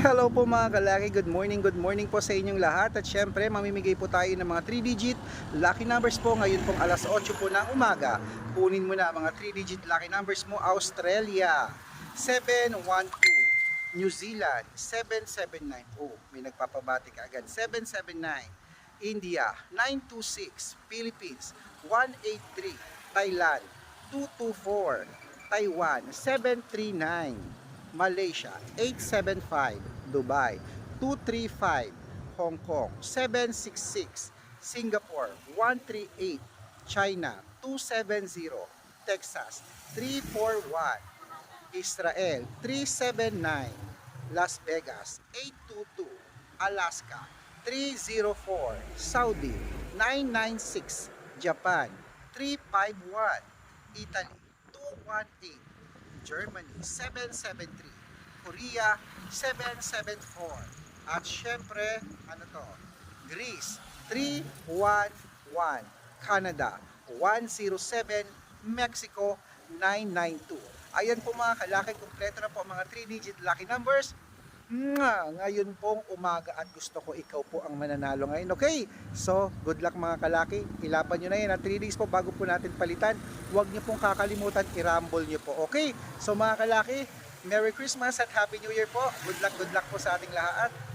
Hello po mga kalaki, good morning, good morning po sa inyong lahat. At syempre mamimigay po tayo ng mga 3 digit lucky numbers po ngayon pong alas 8 po ng umaga. Kunin mo na mga 3 digit lucky numbers mo. Australia 712 New Zealand 779 oh. May nagpapabati ka agad. 779 India 926 Philippines 183 Thailand 224 Taiwan 739 Malaysia 875 Dubai 235 Hong Kong 766 Singapore 138 China 270 Texas 341 Israel 379 Las Vegas 822 Alaska 304 Saudi 996 Japan 351 Italy 218 Germany 773 Korea 774 at syempre ano to? Greece 311 Canada 107 Mexico 992 ayan po mga kalaki kompleto na po mga 3 digit lucky numbers ngayon pong umaga at gusto ko ikaw po ang mananalo ngayon. Okay, so good luck mga kalaki. Ilapan nyo na yan at 3 days po bago po natin palitan. Huwag nyo pong kakalimutan, i-rumble nyo po. Okay, so mga kalaki, Merry Christmas at Happy New Year po. Good luck, good luck po sa ating lahat.